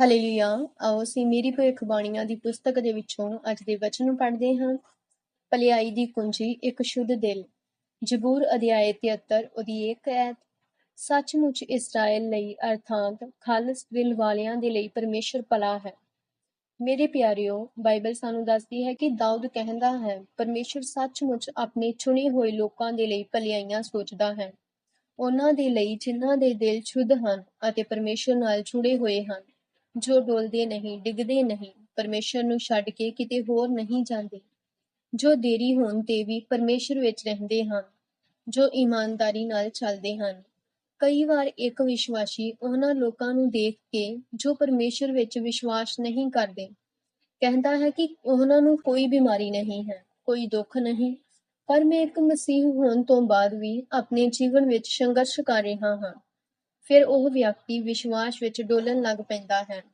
Hallelujah ਆਓ ਅਸੀਂ ਮੇਰੀ ਭਵਿੱਖਬਾਣੀਆਂ ਦੀ ਪੁਸਤਕ ਦੇ ਵਿੱਚੋਂ ਅੱਜ ਦੇ ਵਚਨ ਨੂੰ ਪੜ੍ਹਦੇ ਹਾਂ। ਭਲਾਈ ਦੀ ਕੁੰਜੀ, ਇੱਕ ਸ਼ੁੱਧ ਦਿਲ। ਜ਼ਬੂਰ ਅਧਿਆਇ 73 ਉਹਦੀ ਇੱਕ ਐਤ। ਸੱਚਮੁੱਚ ਇਸਰਾਇਲ ਲਈ ਅਰਥਾਤ ਖਾਲਸ ਦਿਲ ਵਾਲਿਆਂ ਦੇ ਲਈ ਪਰਮੇਸ਼ਰ ਭਲਾ ਹੈ। ਮੇਰੇ ਪਿਆਰਿਓ, ਬਾਈਬਲ ਸਾਨੂੰ ਦੱਸਦੀ ਹੈ ਕਿ ਦਾਊਦ ਕਹਿੰਦਾ ਹੈ, ਪਰਮੇਸ਼ਰ ਸੱਚਮੁੱਚ ਆਪਣੇ ਚੁਣੇ ਹੋਏ ਲੋਕਾਂ ਦੇ ਲਈ ਭਲਾਈਆਂ ਸੋਚਦਾ ਹੈ। ਉਹਨਾਂ ਦੇ ਲਈ ਜਿਨ੍ਹਾਂ ਦੇ ਦਿਲ ਸ਼ੁੱਧ ਹਨ ਅਤੇ ਪਰਮੇਸ਼ਰ ਨਾਲ ਜੁੜੇ ਹੋਏ ਹਨ। ਜੋ ਡੋਲਦੇ ਨਹੀਂ, ਡਿੱਗਦੇ ਨਹੀਂ, ਪਰਮੇਸ਼ਰ ਨੂੰ ਛੱਡ ਕੇ ਕਿਤੇ ਹੋਰ ਨਹੀਂ ਜਾਂਦੇ। ਜੋ ਦੇਰੀ ਹੋਣ ਤੇ ਵੀ ਪਰਮੇਸ਼ਰ ਵਿੱਚ ਰਹਿੰਦੇ ਹਨ, ਜੋ ਇਮਾਨਦਾਰੀ ਨਾਲ ਚੱਲਦੇ ਹਨ। ਕਈ ਵਾਰ ਇੱਕ ਵਿਸ਼ਵਾਸੀ ਉਹਨਾਂ ਲੋਕਾਂ ਨੂੰ ਦੇਖ ਕੇ ਜੋ ਪਰਮੇਸ਼ਰ ਵਿੱਚ ਵਿਸ਼ਵਾਸ ਨਹੀਂ ਕਰਦੇ, ਕਹਿੰਦਾ ਹੈ ਕਿ ਉਹਨਾਂ ਨੂੰ ਕੋਈ ਬਿਮਾਰੀ ਨਹੀਂ ਹੈ, ਕੋਈ ਦੁੱਖ ਨਹੀਂ, ਪਰ ਮੈਂ ਇੱਕ ਮਸੀਹ ਹੋਣ ਤੋਂ ਬਾਅਦ ਵੀ ਆਪਣੇ ਜੀਵਨ ਵਿੱਚ ਸੰਘਰਸ਼ ਕਰ ਰਿਹਾ ਹਾਂ। ਫਿਰ ਉਹ ਵਿਅਕਤੀ ਵਿਸ਼ਵਾਸ ਵਿੱਚ ਡੋਲਣ ਲੱਗ ਪੈਂਦਾ ਹੈ।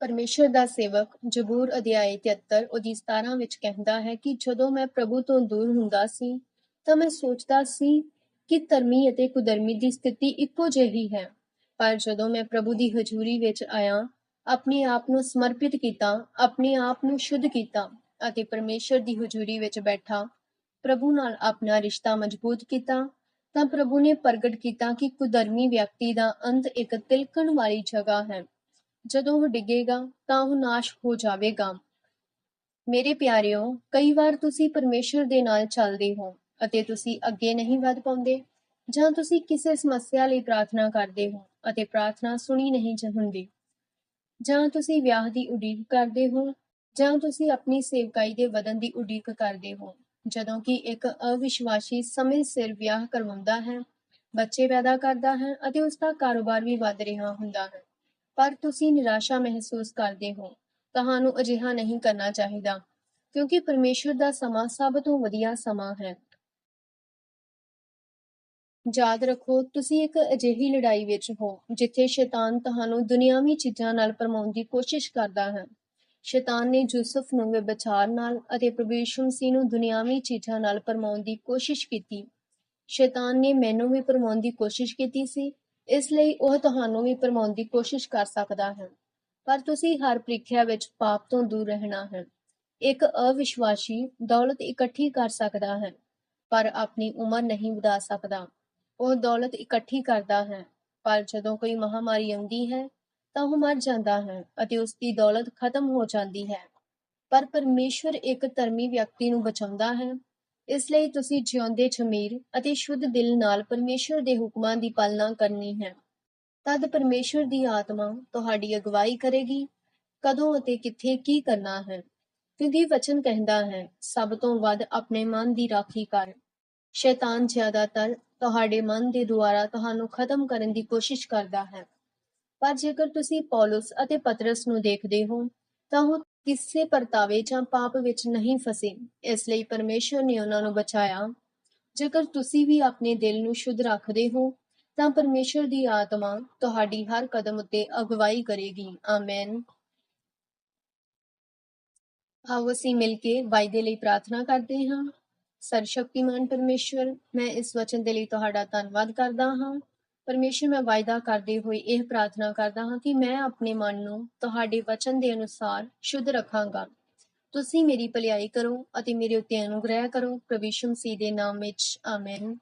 ਪਰਮੇਸ਼ਰ ਦਾ ਸੇਵਕ ਜਬੂਰ ਅਧਿਆਇ 73 ਉਹਦੀ 17 ਵਿੱਚ ਕਹਿੰਦਾ ਹੈ ਕਿ ਜਦੋਂ ਮੈਂ ਪ੍ਰਭੂ ਤੋਂ ਦੂਰ ਹੁੰਦਾ ਸੀ, ਤਾਂ ਮੈਂ ਸੋਚਦਾ ਸੀ ਕਿ ਧਰਮੀ ਅਤੇ ਕੁਦਰਮੀ ਦੀ ਸਥਿਤੀ ਇੱਕੋ ਜਿਹੀ ਹੈ। ਪਰ ਜਦੋਂ ਮੈਂ ਪ੍ਰਭੂ ਦੀ ਹਜ਼ੂਰੀ ਵਿੱਚ ਆਇਆ, ਆਪਣੇ ਆਪ ਨੂੰ ਸਮਰਪਿਤ ਕੀਤਾ, ਆਪਣੇ ਆਪ ਨੂੰ ਸ਼ੁੱਧ ਕੀਤਾ ਅਤੇ ਪਰਮੇਸ਼ਰ ਦੀ ਹਜ਼ੂਰੀ ਵਿੱਚ ਬੈਠਾ, ਪ੍ਰਭੂ ਨਾਲ ਆਪਣਾ ਰਿਸ਼ਤਾ ਮਜ਼ਬੂਤ ਕੀਤਾ ਤਾਂ ਪ੍ਰਭੂ ਨੇ ਪ੍ਰਗਟ ਕੀਤਾ ਕਿ ਕੁਦਰਮੀ ਵਿਅਕਤੀ ਦਾ ਅੰਤ ਇੱਕ ਤਿਲਕਣ ਵਾਲੀ ਜਗ੍ਹਾ ਹੈ। ਜਦੋਂ ਉਹ ਡਿੱਗੇਗਾ, ਤਾਂ ਉਹ ਨਾਸ਼ ਹੋ ਜਾਵੇਗਾ। ਮੇਰੇ ਪਿਆਰਿਓ, ਕਈ ਵਾਰ ਤੁਸੀਂ ਪਰਮੇਸ਼ਰ ਦੇ ਨਾਲ ਚੱਲਦੇ ਹੋ ਅਤੇ ਤੁਸੀਂ ਅੱਗੇ ਨਹੀਂ ਵਧ ਪਾਉਂਦੇ, ਜਾਂ ਤੁਸੀਂ ਕਿਸੇ ਸਮੱਸਿਆ ਲਈ ਪ੍ਰਾਰਥਨਾ ਕਰਦੇ ਹੋ ਅਤੇ ਪ੍ਰਾਰਥਨਾ ਸੁਣੀ ਨਹੀਂ ਹੁੰਦੀ। ਜਾਂ ਤੁਸੀਂ ਵਿਆਹ ਦੀ ਉਡੀਕ ਕਰਦੇ ਹੋ, ਜਾਂ ਤੁਸੀਂ ਆਪਣੀ ਸੇਵਕਾਈ ਦੇ ਵਧਣ ਦੀ ਉਡੀਕ ਕਰਦੇ ਹੋ। ਜਦੋਂ ਕਿ ਇੱਕ ਅਵਿਸ਼ਵਾਸੀ ਸਮੇਂ ਸਿਰ ਵਿਆਹ ਕਰਵਾਉਂਦਾ ਹੈ, ਬੱਚੇ ਪੈਦਾ ਕਰਦਾ ਹੈ ਅਤੇ ਉਸ ਦਾ ਕਾਰੋਬਾਰ ਵੀ ਵੱਧ ਰਿਹਾ ਹੁੰਦਾ ਹੈ। ਪਰ ਤੁਸੀਂ ਨਿਰਾਸ਼ਾ ਮਹਿਸੂਸ ਕਰਦੇ ਹੋ, ਤੁਹਾਨੂੰ ਅਜਿਹਾ ਨਹੀਂ ਕਰਨਾ ਚਾਹੀਦਾ, ਕਿਉਂਕਿ ਪਰਮੇਸ਼ਰ ਦਾ ਸਮਾਂ ਸਭ ਤੋਂ ਵਧੀਆ ਸਮਾਂ ਹੈ। ਯਾਦ ਰੱਖੋ, ਤੁਸੀਂ ਇੱਕ ਅਜਿਹੀ ਲੜਾਈ ਵਿੱਚ ਹੋ, ਜਿੱਥੇ ਸ਼ੈਤਾਨ ਤੁਹਾਨੂੰ ਦੁਨਿਆਵੀ ਚੀਜ਼ਾਂ ਨਾਲ ਪਰਮਾਉਣ ਦੀ ਕੋਸ਼ਿਸ਼ ਕਰਦਾ ਹੈ। ਸ਼ੈਤਾਨ ਨੇ ਯੂਸਫ ਨੂੰ ਵਿਚਾਰ ਨਾਲ ਅਤੇ ਪ੍ਰਭੂ ਯਿਸੂ ਮਸੀਹ ਨੂੰ ਦੁਨਿਆਵੀ ਚੀਜ਼ਾਂ ਨਾਲ ਪਰਮਾਉਣ ਦੀ ਕੋਸ਼ਿਸ਼ ਕੀਤੀ। ਸ਼ੈਤਾਨ ਨੇ ਮੈਨੂੰ ਵੀ ਪਰਮਾਉਣ ਦੀ ਕੋਸ਼ਿਸ਼ ਕੀਤੀ ਸੀ, ਇਸ ਲਈ ਉਹ ਤੁਹਾਨੂੰ ਵੀ ਪਰਮਾਉਣ ਦੀ ਕੋਸ਼ਿਸ਼ ਕਰ ਸਕਦਾ ਹੈ। ਪਰ ਤੁਸੀਂ ਹਰ ਪ੍ਰੀਖਿਆ ਵਿੱਚ ਪਾਪ ਤੋਂ ਦੂਰ ਰਹਿਣਾ ਹੈ। ਇੱਕ ਅਵਿਸ਼ਵਾਸੀ ਦੌਲਤ ਇਕੱਠੀ ਕਰ ਸਕਦਾ ਹੈ, ਪਰ ਆਪਣੀ ਉਮਰ ਨਹੀਂ ਵਧਾ ਸਕਦਾ। ਉਹ ਦੌਲਤ ਇਕੱਠੀ ਕਰਦਾ ਹੈ, ਪਰ ਜਦੋਂ ਕੋਈ ਮਹਾਮਾਰੀ ਆਉਂਦੀ ਹੈ ਤਾਂ ਉਹ ਮਰ ਜਾਂਦਾ ਹੈ ਅਤੇ ਉਸ ਦੀ ਦੌਲਤ ਖਤਮ ਹੋ ਜਾਂਦੀ ਹੈ। ਪਰ ਪਰਮੇਸ਼ਵਰ ਇੱਕ ਧਰਮੀ ਵਿਅਕਤੀ ਨੂੰ ਬਚਾਉਂਦਾ ਹੈ। ਇਸ ਲਈ ਤੁਸੀਂ ਜਿਉਂਦੇ ਜ਼ਮੀਰ ਅਤੇ ਸ਼ੁੱਧ ਦਿਲ ਨਾਲ ਪਰਮੇਸ਼ਵਰ ਦੇ ਹੁਕਮਾਂ ਦੀ ਪਾਲਣਾ ਕਰਨੀ ਹੈ। ਤਦ ਪਰਮੇਸ਼ਵਰ ਦੀ ਆਤਮਾ ਤੁਹਾਡੀ ਅਗਵਾਈ ਕਰੇਗੀ। ਕਦੋਂ ਅਤੇ ਕਿੱਥੇ ਕੀ ਕਰਨਾ ਹੈ? ਕਿਉਂਕਿ ਵਚਨ ਕਹਿੰਦਾ ਹੈ, ਸਭ ਤੋਂ ਵੱਧ ਆਪਣੇ ਮਨ ਦੀ ਰਾਖੀ ਕਰ। ਸ਼ੈਤਾਨ ਜ਼ਿਆਦਾਤਰ ਤੁਹਾਡੇ ਮਨ ਦੇ ਦੁਆਰਾ ਤੁਹਾਨੂੰ ਖਤਮ ਕਰਨ ਦੀ ਕੋਸ਼ਿਸ਼ ਕਰਦਾ ਹੈ। ਪਰ ਜੇਕਰ ਤੁਸੀਂ ਪੌਲਸ ਅਤੇ ਪਤਰਸ ਨੂੰ ਦੇਖਦੇ ਹੋ, ਤਾਂ ਉਹ ਕਿਸੇ ਪਰਤਾਵੇ ਜਾਂ ਪਾਪ ਵਿੱਚ ਨਹੀਂ ਫਸੇ। ਇਸ ਲਈ ਪਰਮੇਸ਼ਰ ਨੇ ਉਹਨਾਂ ਨੂੰ ਬਚਾਇਆ। ਜੇਕਰ ਤੁਸੀਂ ਵੀ ਆਪਣੇ ਦਿਲ ਨੂੰ ਸ਼ੁੱਧ ਰੱਖਦੇ ਹੋ, ਤਾਂ ਪਰਮੇਸ਼ਰ ਦੀ ਆਤਮਾ ਤੁਹਾਡੀ ਹਰ ਕਦਮ ਉੱਤੇ ਅਗਵਾਈ ਕਰੇਗੀ। ਆਮੇਨ। ਆਓ ਅਸੀਂ ਮਿਲ ਕੇ ਵਾਅਦੇ ਲਈ ਪ੍ਰਾਰਥਨਾ ਕਰਦੇ ਹਾਂ। ਸਰਸ਼ਕਤੀਮਾਨ ਪਰਮੇਸ਼ਵਰ ਮੈਂ ਇਸ ਵਚਨ ਦੇ ਲਈ ਤੁਹਾਡਾ ਧੰਨਵਾਦ ਕਰਦਾ ਹਾਂ। ਪਰਮੇਸ਼ਰ, ਮੈਂ ਵਾਅਦਾ ਕਰਦੇ ਹੋਏ ਇਹ ਪ੍ਰਾਰਥਨਾ ਕਰਦਾ ਹਾਂ ਕਿ ਮੈਂ ਆਪਣੇ ਮਨ ਨੂੰ ਤੁਹਾਡੇ ਵਚਨ ਦੇ ਅਨੁਸਾਰ ਸ਼ੁੱਧ ਰੱਖਾਂਗਾ। ਤੁਸੀਂ ਮੇਰੀ ਭਲਾਈ ਕਰੋ ਅਤੇ ਮੇਰੇ ਉੱਤੇ ਅਨੁਗ੍ਰਹਿ ਕਰੋ। ਪ੍ਰਭੂ ਯਿਸੂ ਮਸੀਹ ਦੇ ਨਾਮ ਵਿੱਚ, ਆਮੇਨ।